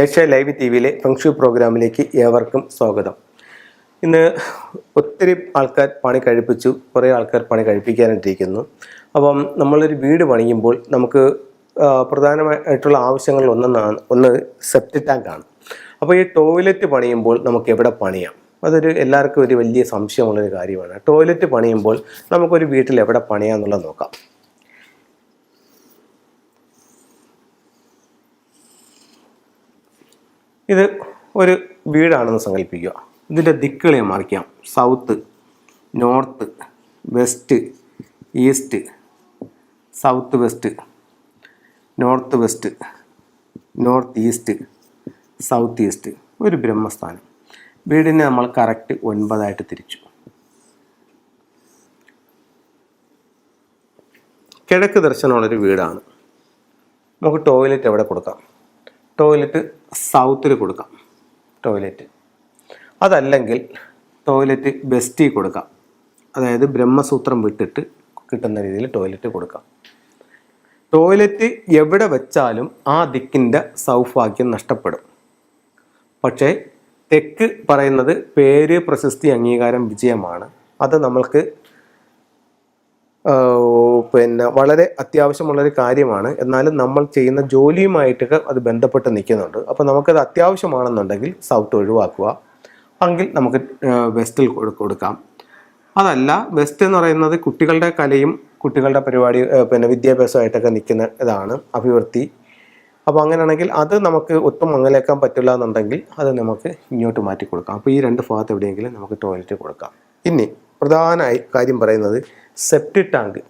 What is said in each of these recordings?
Asia live T വിയിലെ ഫംഗ്ഷു പ്രോഗ്രാമിലേക്ക് ഏവർക്കും സ്വാഗതം. ഇന്ന് ഒത്തിരി ആൾക്കാർ പണി കഴിപ്പിച്ചു കുറേ ആൾക്കാർ പണി കഴിപ്പിക്കാനായിട്ടിരിക്കുന്നു അപ്പം നമ്മളൊരു വീട് പണിയുമ്പോൾ നമുക്ക് പ്രധാനമായിട്ടുള്ള ആവശ്യങ്ങളിൽ ഒന്നെന്നാണ് ഒന്ന് സെപ്റ്റി ടാങ്കാണ് അപ്പോൾ ഈ ടോയ്ലറ്റ് പണിയുമ്പോൾ നമുക്ക് എവിടെ പണിയാം? അതൊരു എല്ലാവർക്കും ഒരു വലിയ സംശയമുള്ളൊരു കാര്യമാണ്. ടോയ്ലറ്റ് പണിയുമ്പോൾ നമുക്കൊരു വീട്ടിൽ എവിടെ പണിയാന്നുള്ളത് നോക്കാം. ഇത് ഒരു വീടാണെന്ന് സങ്കല്പിക്കുക ഇതിന്റെ ദിക്കുകളെ മാറിക്കാം. South north west east south west north west north east south east. ഒരു ബ്രഹ്മസ്ഥാനം. വീടിനെ നമ്മൾ കറക്റ്റ് ഒൻപതായിട്ട് തിരിച്ചു. കിഴക്ക് ദർശനമുള്ളൊരു വീടാണ്. നമുക്ക് ടോയ്ലറ്റ് എവിടെ കൊടുക്കാം? ടോയ്ലറ്റ് സൗത്തിൽ കൊടുക്കാം. ടോയ്ലറ്റ് അതല്ലെങ്കിൽ ടോയ്ലറ്റ് ബെസ്റ്റി കൊടുക്കാം. അതായത് ബ്രഹ്മസൂത്രം വിട്ടിട്ട് കിട്ടുന്ന രീതിയിൽ ടോയ്ലറ്റ് കൊടുക്കാം. ടോയ്ലറ്റ് എവിടെ വെച്ചാലും ആ ദിക്കിന്റെ സൗഭാഗ്യം നഷ്ടപ്പെടും. പക്ഷേ തെക്ക് പറയുന്നത് പേര് പ്രശസ്തി അംഗീകാരം വിജയമാണ്. അത് നമ്മൾക്ക് പിന്നെ വളരെ അത്യാവശ്യമുള്ളൊരു കാര്യമാണ്. എന്നാലും നമ്മൾ ചെയ്യുന്ന ജോലിയുമായിട്ടൊക്കെ അത് ബന്ധപ്പെട്ട് നിൽക്കുന്നുണ്ട്. അപ്പോൾ നമുക്കത് അത്യാവശ്യമാണെന്നുണ്ടെങ്കിൽ സൗത്ത് ഒഴിവാക്കുക. എങ്കിൽ നമുക്ക് വെസ്റ്റിൽ കൊടുക്കാം. അതല്ല വെസ്റ്റ് എന്ന് പറയുന്നത് കുട്ടികളുടെ കലയും കുട്ടികളുടെ പരിപാടി പിന്നെ വിദ്യാഭ്യാസമായിട്ടൊക്കെ നിൽക്കുന്ന ഇതാണ് അഭിവൃദ്ധി. അപ്പോൾ അങ്ങനെയാണെങ്കിൽ അത് നമുക്ക് ഒട്ടും മങ്ങലേക്കാൻ പറ്റില്ല എന്നുണ്ടെങ്കിൽ അത് നമുക്ക് ഇങ്ങോട്ട് മാറ്റി കൊടുക്കാം. അപ്പോൾ ഈ രണ്ട് ഭാഗത്ത് എവിടെയെങ്കിലും നമുക്ക് ടോയ്ലറ്റ് കൊടുക്കാം. ഇനി പ്രധാനമായി കാര്യം പറയുന്നത് സെപ്റ്റി ടാങ്ക്.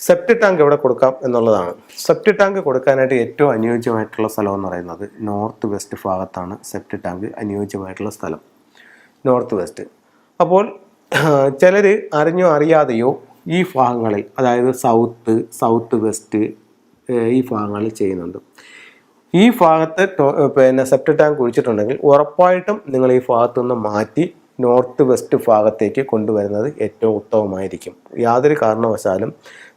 സെപ്റ്റി ടാങ്ക് എവിടെ കൊടുക്കാം എന്നുള്ളതാണ്. സെപ്റ്റി ടാങ്ക് കൊടുക്കാനായിട്ട് ഏറ്റവും അനുയോജ്യമായിട്ടുള്ള സ്ഥലം എന്ന് പറയുന്നത് നോർത്ത് വെസ്റ്റ് ഭാഗത്താണ് സെപ്റ്റി ടാങ്ക് അനുയോജ്യമായിട്ടുള്ള സ്ഥലം. North west. അപ്പോൾ ചിലർ അറിഞ്ഞോ അറിയാതെയോ ഈ ഭാഗങ്ങളിൽ അതായത് സൗത്ത് സൗത്ത് വെസ്റ്റ് ഈ ഭാഗങ്ങളിൽ ചെയ്യുന്നുണ്ട്. ഈ ഭാഗത്ത് പിന്നെ സെപ്റ്റി ടാങ്ക് കുഴിച്ചിട്ടുണ്ടെങ്കിൽ ഉറപ്പായിട്ടും നിങ്ങൾ ഈ ഭാഗത്തു നിന്ന് മാറ്റി നോർത്ത് വെസ്റ്റ് ഭാഗത്തേക്ക് കൊണ്ടുവരുന്നത് ഏറ്റവും ഉത്തമമായിരിക്കും. യാതൊരു കാരണവശാലും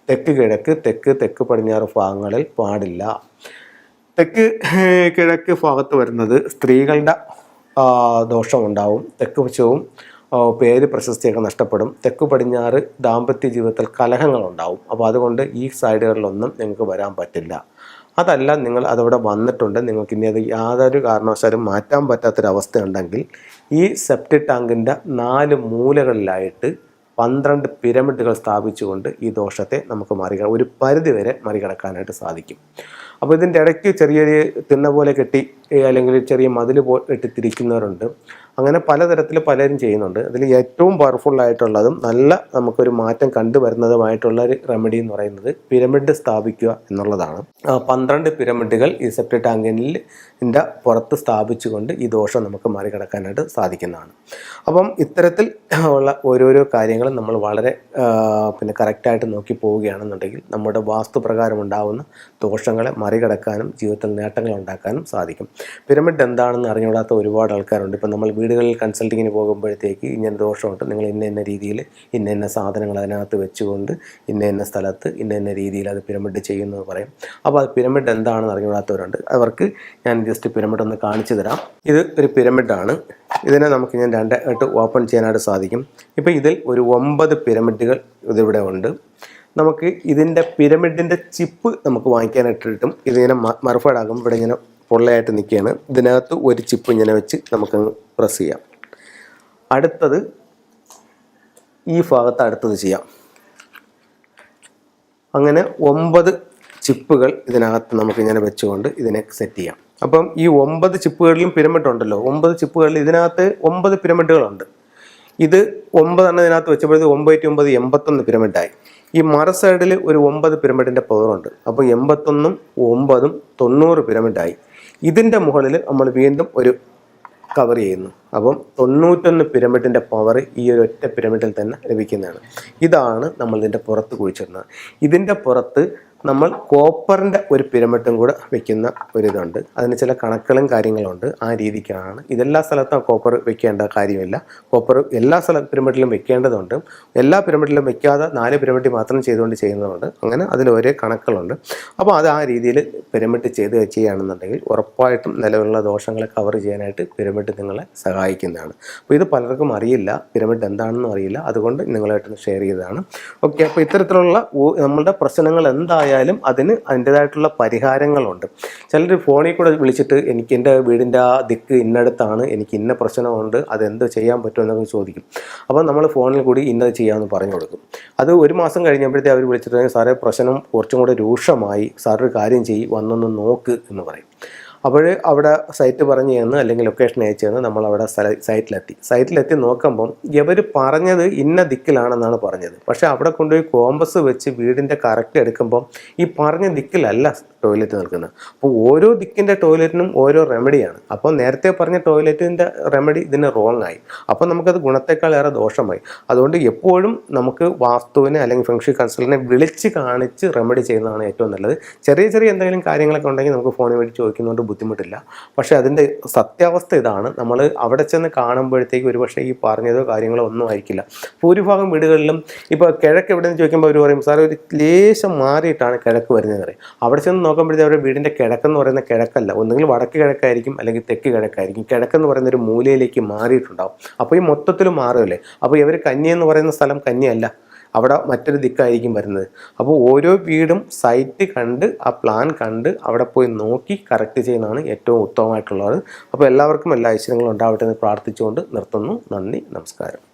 തെക്ക് കിഴക്ക് തെക്ക് തെക്ക് പടിഞ്ഞാറ് ഭാഗങ്ങളിൽ പാടില്ല. തെക്ക് കിഴക്ക് ഭാഗത്ത് വരുന്നത് സ്ത്രീകളുടെ ദോഷമുണ്ടാവും. തെക്ക് വശവും പേര് പ്രശസ്തിയൊക്കെ നഷ്ടപ്പെടും. തെക്ക് പടിഞ്ഞാറ് ദാമ്പത്യ ജീവിതത്തിൽ കലഹങ്ങളുണ്ടാവും. അപ്പോൾ അതുകൊണ്ട് ഈ സൈഡുകളിലൊന്നും നിങ്ങൾക്ക് വരാൻ പറ്റില്ല. അതല്ല നിങ്ങൾ അതവിടെ വന്നിട്ടുണ്ട്. നിങ്ങൾക്ക് ഇനി അത് യാതൊരു കാരണവശാലും മാറ്റാൻ പറ്റാത്തൊരവസ്ഥ ഉണ്ടെങ്കിൽ ഈ സെപ്റ്റി ടാങ്കിന്റെ നാല് മൂലകളിലായിട്ട് പന്ത്രണ്ട് പിരമിഡുകൾ സ്ഥാപിച്ചുകൊണ്ട് ഈ ദോഷത്തെ നമുക്ക് മറികട ഒരു പരിധിവരെ മറികടക്കാനായിട്ട് സാധിക്കും. അപ്പോൾ ഇതിന്റെ ഇടയ്ക്ക് ചെറിയൊരു തിന്ന പോലെ കെട്ടി അല്ലെങ്കിൽ ചെറിയ മതിൽ പോ കെട്ടി തിരിക്കുന്നവരുണ്ട് അങ്ങനെ പലതരത്തിൽ പലരും ചെയ്യുന്നുണ്ട്. അതിൽ ഏറ്റവും പവർഫുൾ ആയിട്ടുള്ളതും നല്ല നമുക്കൊരു മാറ്റം കണ്ടുവരുന്നതുമായിട്ടുള്ള ഒരു റെമഡി എന്ന് പറയുന്നത് പിരമിഡ് സ്ഥാപിക്കുക എന്നുള്ളതാണ്. പന്ത്രണ്ട് പിരമിഡുകൾ ഈ സെപ്റ്റി ടാങ്കിനിൽ ന്റെ പുറത്ത് സ്ഥാപിച്ചുകൊണ്ട് ഈ ദോഷം നമുക്ക് മറികടക്കാനായിട്ട് സാധിക്കുന്നതാണ്. അപ്പം ഇത്തരത്തിൽ ഉള്ള ഓരോരോ കാര്യങ്ങളും നമ്മൾ വളരെ പിന്നെ കറക്റ്റായിട്ട് നോക്കി പോവുകയാണെന്നുണ്ടെങ്കിൽ നമ്മുടെ വാസ്തു പ്രകാരം ഉണ്ടാകുന്ന ദോഷങ്ങളെ മറികടക്കാനും ജീവിതത്തിൽ നേട്ടങ്ങൾ ഉണ്ടാക്കാനും സാധിക്കും. പിരമിഡ് എന്താണെന്ന് അറിഞ്ഞുകൂടാത്ത ഒരുപാട് ആൾക്കാരുണ്ട്. ഇപ്പം നമ്മൾ വീടുകളിൽ കൺസൾട്ടിങ്ങിന് പോകുമ്പോഴത്തേക്ക് ഇങ്ങനെ ദോഷമുണ്ട്. നിങ്ങൾ ഇന്ന ഇന്ന രീതിയിൽ ഇന്ന ഇന്ന സാധനങ്ങൾ അതിനകത്ത് വെച്ചുകൊണ്ട് ഇന്ന ഇന്ന സ്ഥലത്ത് ഇന്ന ഇന്ന രീതിയിൽ അത് പിരമിഡ് ചെയ്യുന്നത് പറയും. അപ്പോൾ അത് പിരമിഡ് എന്താണെന്ന് അറിഞ്ഞുകൂടാത്തവരുണ്ട്. അവർക്ക് ഞാൻ ജസ്റ്റ് പിരമിഡ് ഒന്ന് കാണിച്ചു തരാം. ഇത് ഒരു പിരമിഡാണ്. ഇതിനെ നമുക്ക് ഞാൻ രണ്ടായിട്ട് ഓപ്പൺ ചെയ്യാനായിട്ട് സാധിക്കും. ഇപ്പോൾ ഇതിൽ ഒരു ഒമ്പത് പിരമിഡുകൾ ഇതിവിടെ ഉണ്ട്. നമുക്ക് ഇതിന്റെ പിരമിഡിന്റെ ചിപ്പ് നമുക്ക് വാങ്ങിക്കാനായിട്ട് കിട്ടും. ഇതിങ്ങനെ മറുഫേഡാകുമ്പോൾ ഇവിടെ ഇങ്ങനെ പൊള്ളയായിട്ട് നിൽക്കുകയാണ്. ഇതിനകത്ത് ഒരു ചിപ്പ് ഇങ്ങനെ വെച്ച് നമുക്ക് പ്രസ് ചെയ്യാം. അടുത്തത് ഈ ഭാഗത്ത് അടുത്തത് ചെയ്യാം. അങ്ങനെ ഒമ്പത് ചിപ്പുകൾ ഇതിനകത്ത് നമുക്ക് ഇങ്ങനെ വെച്ചുകൊണ്ട് ഇതിനെ സെറ്റ് ചെയ്യാം. അപ്പം ഈ ഒമ്പത് ചിപ്പുകളിലും പിരമിഡ് ഉണ്ടല്ലോ. ഒമ്പത് ചിപ്പുകളിൽ ഇതിനകത്ത് ഒമ്പത് പിരമിഡുകളുണ്ട്. ഇത് ഒമ്പതെണ്ണം ഇതിനകത്ത് വെച്ചപ്പോഴത്തേക്ക് ഒമ്പത് ഒമ്പത് എൺപത്തൊന്ന് പിരമിഡായി. ഈ മറ സൈഡിൽ ഒരു ഒമ്പത് പിരമിഡിന്റെ പവറുണ്ട് അപ്പോൾ എൺപത്തൊന്നും ഒമ്പതും തൊണ്ണൂറ് പിരമിഡായി. ഇതിന്റെ മുകളിൽ നമ്മൾ വീണ്ടും ഒരു കവർ ചെയ്യുന്നു. അപ്പം തൊണ്ണൂറ്റൊന്ന് പിരമിഡിന്റെ പവർ ഈ ഒരു ഒറ്റ പിരമിഡിൽ തന്നെ ലഭിക്കുന്നതാണ്. ഇതാണ് നമ്മൾ ഇതിന്റെ പുറത്ത് കുഴിച്ചിടുന്നത്. ഇതിന്റെ പുറത്ത് നമ്മൾ കോപ്പറിന്റെ ഒരു പിരമിഡും കൂടെ വെക്കുന്ന ഒരു ഒരിതുണ്ട് അതിന് ചില കണക്കുകളും കാര്യങ്ങളുണ്ട്. ആ രീതിക്കാണ്. ഇതെല്ലാ സ്ഥലത്തും കോപ്പർ വെക്കേണ്ട കാര്യമില്ല. കോപ്പർ എല്ലാ സ്ഥല പിരമിഡിലും വെക്കേണ്ടതുണ്ട്. എല്ലാ പിരമിഡിലും വെക്കാതെ നാല് പിരമിഡ് മാത്രം ചെയ്തുകൊണ്ട് ചെയ്യുന്നതുണ്ട്. അങ്ങനെ അതിൽ ഒരേ കണക്കുകളുണ്ട്. അപ്പോൾ അത് ആ രീതിയിൽ പിരമിഡ് ചെയ്ത് ചെയ്യുകയാണെന്നുണ്ടെങ്കിൽ ഉറപ്പായിട്ടും നിലവിലുള്ള ദോഷങ്ങളെ കവർ ചെയ്യാനായിട്ട് പിരമിഡ് നിങ്ങളെ സഹായിക്കുന്നതാണ്. അപ്പോൾ ഇത് പലർക്കും അറിയില്ല. പിരമിഡ് എന്താണെന്നും അറിയില്ല. അതുകൊണ്ട് നിങ്ങളായിട്ടൊന്ന് ഷെയർ ചെയ്തതാണ്. ഓക്കെ അപ്പോൾ ഇത്തരത്തിലുള്ള നമ്മളുടെ പ്രശ്നങ്ങൾ എന്തായാലും അതിന് അതിന്റെതായിട്ടുള്ള പരിഹാരങ്ങളുണ്ട്. ചിലർ ഫോണിൽ കൂടെ വിളിച്ചിട്ട് എനിക്ക് എന്റെ വീടിന്റെ ആ ദിക്ക് ഇന്നടത്താണ് എനിക്ക് ഇന്ന പ്രശ്നമുണ്ട് അതെന്ത് ചെയ്യാൻ പറ്റുമെന്നൊക്കെ ചോദിക്കും. അപ്പോൾ നമ്മൾ ഫോണിൽ കൂടി ഇന്നത് ചെയ്യാമെന്ന് പറഞ്ഞു കൊടുക്കും. അത് ഒരു മാസം കഴിഞ്ഞപ്പോഴത്തേ അവർ വിളിച്ചിട്ട് സാറേ പ്രശ്നം കുറച്ചും കൂടെ രൂക്ഷമായി സാറൊരു കാര്യം ചെയ്യ് വന്നൊന്ന് നോക്ക് എന്ന് പറയും. അപ്പോൾ അവിടെ സൈറ്റ് പറഞ്ഞു തന്നു അല്ലെങ്കിൽ ലൊക്കേഷൻ അയച്ചു തന്നു നമ്മൾ അവിടെ സൈറ്റിലെത്തി സൈറ്റിലെത്തി നോക്കുമ്പം ഇവർ പറഞ്ഞത് ഇന്ന ദിക്കിലാണെന്നാണ് പറഞ്ഞത്. പക്ഷേ അവിടെ കൊണ്ടുപോയി കോമ്പസ് വെച്ച് വീടിന്റെ കറക്റ്റ് എടുക്കുമ്പം ഈ പറഞ്ഞ ദിക്കിലല്ല ടോയ്ലറ്റ് നിൽക്കുന്നത്. അപ്പോൾ ഓരോ ദിക്കിന്റെ ടോയ്ലറ്റിനും ഓരോ റെമഡിയാണ് അപ്പോൾ നേരത്തെ പറഞ്ഞ ടോയ്ലറ്റിന്റെ റെമഡി ഇതിന് റോങ് ആയി. അപ്പോൾ നമുക്കത് ഗുണത്തേക്കാൾ ഏറെ ദോഷമായി. അതുകൊണ്ട് എപ്പോഴും നമുക്ക് വാസ്തുവിനെ അല്ലെങ്കിൽ ഫെങ്ഷി കൺസൾട്ടിനെ വിളിച്ച് കാണിച്ച് റെമഡി ചെയ്യുന്നതാണ് ഏറ്റവും നല്ലത്. ചെറിയ ചെറിയ എന്തെങ്കിലും കാര്യങ്ങളൊക്കെ ഉണ്ടെങ്കിൽ നമുക്ക് ഫോണിൽ വേണ്ടി ചോദിക്കുന്നതുകൊണ്ട് ബുദ്ധിമുട്ടില്ല. പക്ഷേ അതിന്റെ സത്യാവസ്ഥ ഇതാണ്. നമ്മൾ അവിടെ ചെന്ന് കാണുമ്പോഴത്തേക്ക് ഒരുപക്ഷെ ഈ പറഞ്ഞതോ കാര്യങ്ങളോ ഒന്നും ആയിരിക്കില്ല. ഭൂരിഭാഗം വീടുകളിലും ഇപ്പോൾ കിഴക്ക് എവിടെ നിന്ന് ചോദിക്കുമ്പോൾ അവർ പറയും സാർ ഒരു ലേശം മാറിയിട്ടാണ് കിഴക്ക് വരുന്നത് അവിടെ ചെന്ന് നോക്കുമ്പോഴത്തേക്ക് അവരുടെ വീടിന്റെ കിഴക്കെന്ന് പറയുന്ന കിഴക്കല്ല. ഒന്നുകിൽ വടക്ക് കിഴക്കായിരിക്കും അല്ലെങ്കിൽ തെക്ക് കിഴക്കായിരിക്കും. കിഴക്കെന്ന് പറയുന്ന ഒരു മൂലയിലേക്ക് മാറിയിട്ടുണ്ടാവും. അപ്പോൾ ഈ മൊത്തത്തിൽ മാറുമല്ലേ അപ്പോൾ ഇവർ കന്നി എന്ന് പറയുന്ന സ്ഥലം കന്നിയല്ല. അവിടെ മറ്റൊരു ദിക്കായിരിക്കും വരുന്നത്. അപ്പോൾ ഓരോ വീടും സൈറ്റ് കണ്ട് ആ പ്ലാൻ കണ്ട് അവിടെ പോയി നോക്കി കറക്റ്റ് ചെയ്യുന്നതാണ് ഏറ്റവും ഉത്തമമായിട്ടുള്ളത്. അപ്പോൾ എല്ലാവർക്കും എല്ലാ ഐശ്വര്യങ്ങളും ഉണ്ടാവട്ടെ എന്ന് പ്രാർത്ഥിച്ചുകൊണ്ട് നിർത്തുന്നു. നന്ദി നമസ്കാരം.